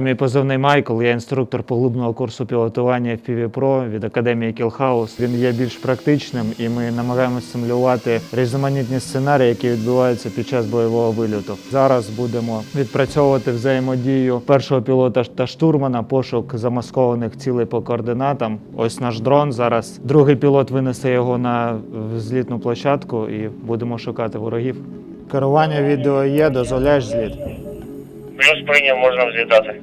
Мій позивний Майкл, я інструктор поглибного курсу пілотування FPV Pro від академії Killhouse. Він є більш практичним і ми намагаємося симулювати різноманітні сценарії, які відбуваються під час бойового вильоту. Зараз будемо відпрацьовувати взаємодію першого пілота та штурмана, пошук замаскованих цілей по координатам. Ось наш дрон. Зараз другий пілот винесе його на злітну площадку і будемо шукати ворогів. Керування відео є, дозволяєш зліт. Плюс прийняв, можна взлітати.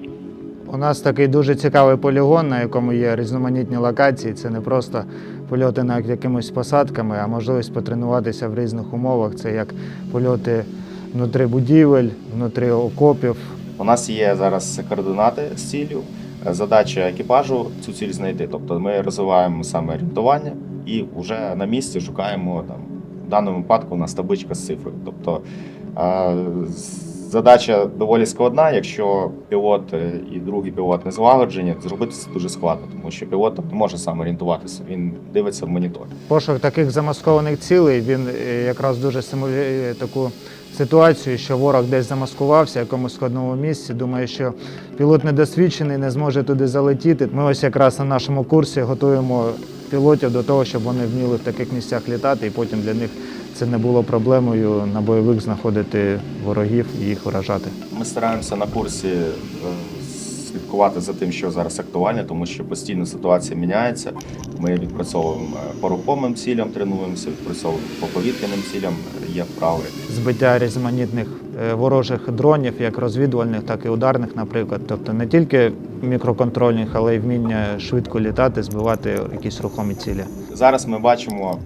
У нас такий дуже цікавий полігон, на якому є різноманітні локації. Це не просто польоти над якимись посадками, а можливість потренуватися в різних умовах. Це як польоти внутрі будівель, внутрі окопів. У нас є зараз координати з ціллю. Задача екіпажу цю ціль знайти. Тобто ми розвиваємо саме орієнтування і вже на місці шукаємо там. В даному випадку у нас табличка з цифрою. Тобто задача доволі складна. Якщо пілот е, і другий пілот не злагоджені, зробити це дуже складно, тому що пілот не може сам орієнтуватися. Він дивиться в монітор. Пошук таких замаскованих цілей він е, якраз дуже симулює таку ситуацію, що ворог десь замаскувався в якомусь складному місці. Думає, що пілот недосвідчений, не зможе туди залетіти. Ми ось якраз на нашому курсі готуємо пілотів до того, щоб вони вміли в таких місцях літати, і потім для них це не було проблемою на бойових знаходити ворогів і їх вражати. Ми стараємося на курсі е, слідкувати за тим, що зараз актуальне, тому що постійно ситуація міняється. Ми відпрацьовуємо е, по рухомим цілям, тренуємося, відпрацьовуємо по повітряним цілям, е, є вправи. збиття різноманітних ворожих дронів, як розвідувальних, так і ударних, наприклад. Тобто не тільки мікроконтрольних, але й вміння швидко літати, збивати якісь рухомі цілі. Зараз ми бачимо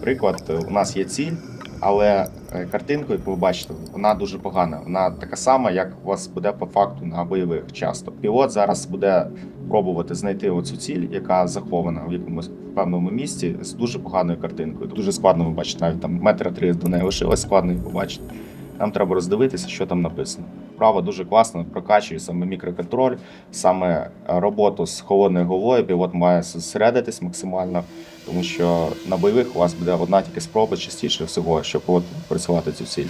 приклад. е, У нас є ціль, але е, картинку, як ви бачите, вона дуже погана. Вона така сама, як у вас буде по факту на бойових часто. Пілот зараз буде пробувати знайти оцю ціль, яка захована в якомусь певному місці з дуже поганою картинкою. Дуже складно ви бачите, навіть там метра три до неї лишилось, складно її побачити. Нам треба роздивитися, що там написано. Право дуже класно прокачує саме мікроконтроль, саме е, роботу з холодною головою. Пілот має зосередитись максимально, тому що на бойових у вас буде одна тільки спроба частіше всього, щоб працювати цю ціль.